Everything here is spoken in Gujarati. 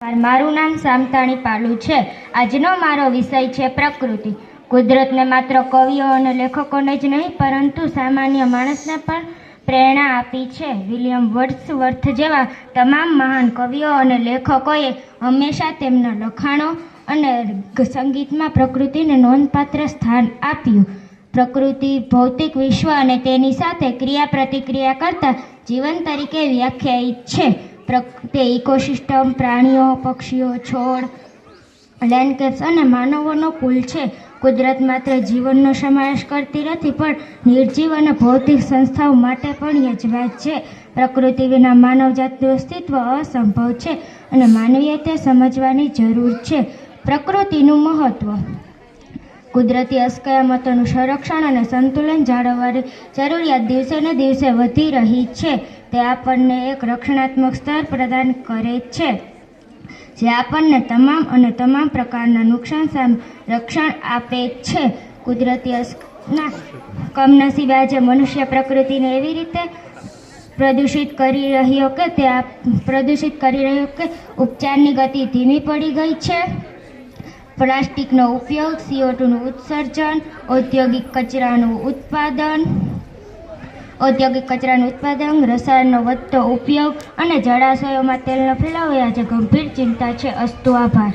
મારું નામ સામતાણી પાલુ છે. આજનો મારો વિષય છે પ્રકૃતિ. કુદરતને માત્ર કવિઓ અને લેખકોને જ નહીં, પરંતુ સામાન્ય માણસને પણ પ્રેરણા આપી છે. વિલિયમ વર્ડ્સવર્થ જેવા તમામ મહાન કવિઓ અને લેખકોએ હંમેશા તેમના લખાણો અને સંગીતમાં પ્રકૃતિને નોંધપાત્ર સ્થાન આપ્યું. પ્રકૃતિ, ભૌતિક વિશ્વ અને તેની સાથે ક્રિયા પ્રતિક્રિયા કરતા જીવન તરીકે વ્યાખ્યાયિત છે. તે ઇકોસિસ્ટમ પ્રાણીઓ, પક્ષીઓ, છોડ લેન્ડસ્કેપ્સ અને માનવોનો કુલ છે. કુદરત માત્ર જીવનનો સમાવેશ કરતી નથી, પણ નિર્જીવ અને ભૌતિક સંસ્થાઓ માટે પણ યજમાન છે. પ્રકૃતિ વિના માનવજાતનું અસ્તિત્વ અસંભવ છે અને માનવીએ તે સમજવાની જરૂર છે. પ્રકૃતિનું મહત્ત્વ કુદરતી અસ્કયામતોનું સંરક્ષણ અને સંતુલન જાળવવાની જરૂરિયાત દિવસે ને દિવસે વધી રહી છે. તે આપણને એક રક્ષણાત્મક સ્તર પ્રદાન કરે છે, જે આપણને તમામ અને તમામ પ્રકારના નુકસાન સામે રક્ષણ આપે છે. કુદરતી અસના કમનસીબ આજે મનુષ્ય પ્રકૃતિને એવી રીતે પ્રદૂષિત કરી રહ્યો કે તે પ્રદૂષિત કરી રહ્યો કે ઉપચારની ગતિ ધીમી પડી ગઈ છે. પ્લાસ્ટિકનો ઉપયોગ સીઓ ટુનું ઉત્સર્જન, ઔદ્યોગિક કચરાનું ઉત્પાદન ઔદ્યોગિક કચરાનું ઉત્પાદન, રસાયણનો વધતો ઉપયોગ અને જળાશયોમાં તેલનો ફેલાવો એ આજે ગંભીર ચિંતા છે. અસ્તુ આભાર.